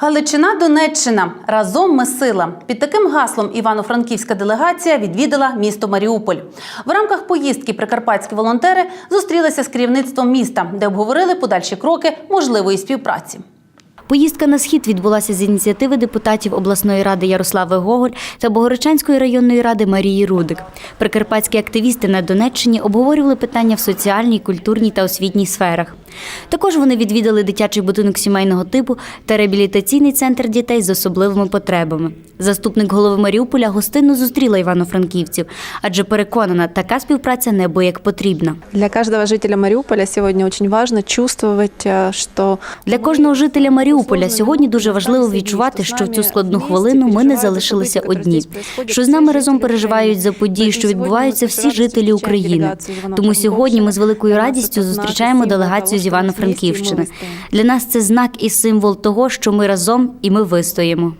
Галичина Донеччина разом ми сила. Під таким гаслом івано-франківська делегація відвідала місто Маріуполь. В рамках поїздки прикарпатські волонтери зустрілися з керівництвом міста, де обговорили подальші кроки можливої співпраці. Поїздка на схід відбулася з ініціативи депутатів обласної ради Ярослави Гоголь та Богородчанської районної ради Марії Рудик. Прикарпатські активісти на Донеччині обговорювали питання в соціальній, культурній та освітній сферах. Також вони відвідали дитячий будинок сімейного типу та реабілітаційний центр дітей з особливими потребами. Заступник голови Маріуполя гостинно зустріла івано-франківців, адже переконана, така співпраця небо як потрібна. Для каждого жителя Мариуполя сегодня очень важно чувствовать, э, что Для кожного жителя Маріуполя сьогодні дуже важливо відчувати, що в цю складну хвилину ми не залишилися одні. Що з нами разом переживають за події, що відбуваються всі жителі України. Тому сьогодні ми з великою радістю зустрічаємо делегацію з Івано-Франківщини. Для нас це знак і символ того, що ми разом і ми вистоїмо.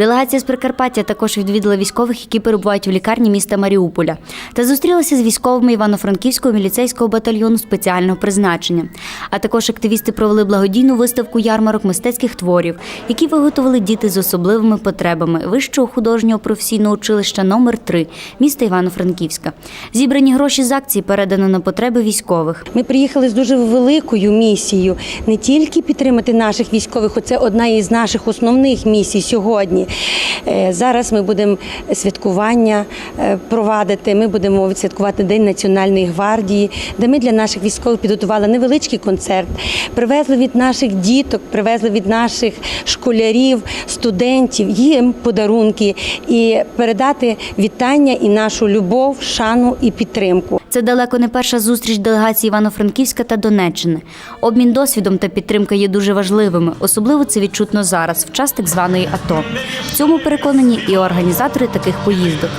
Делегація з Прикарпаття також відвідала військових, які перебувають в лікарні міста Маріуполя, та зустрілася з військовими Івано-Франківського міліцейського батальйону спеціального призначення. А також активісти провели благодійну виставку ярмарок мистецьких творів, які виготовили діти з особливими потребами Вищого художнього професійного училища номер 3 міста Івано-Франківська. Зібрані гроші з акції передано на потреби військових. Ми приїхали з дуже великою місією не тільки підтримати наших військових, оце одна із наших основних місій сьогодні. Е, Зараз ми будемо святкування е, провадити. Ми будемо відсвяткувати День Національної гвардії, де ми для наших військових підготували невеличкий концерт. Привезли від наших діток, привезли від наших школярів, студентів їм подарунки і передати вітання і нашу любов, шану і підтримку. Це далеко не перша зустріч делегації Івано-Франківська та Донеччини. Обмін досвідом та підтримка є дуже важливими. Особливо це відчутно зараз, в час так званої АТО. В цьому переконані і організатори таких поїздок.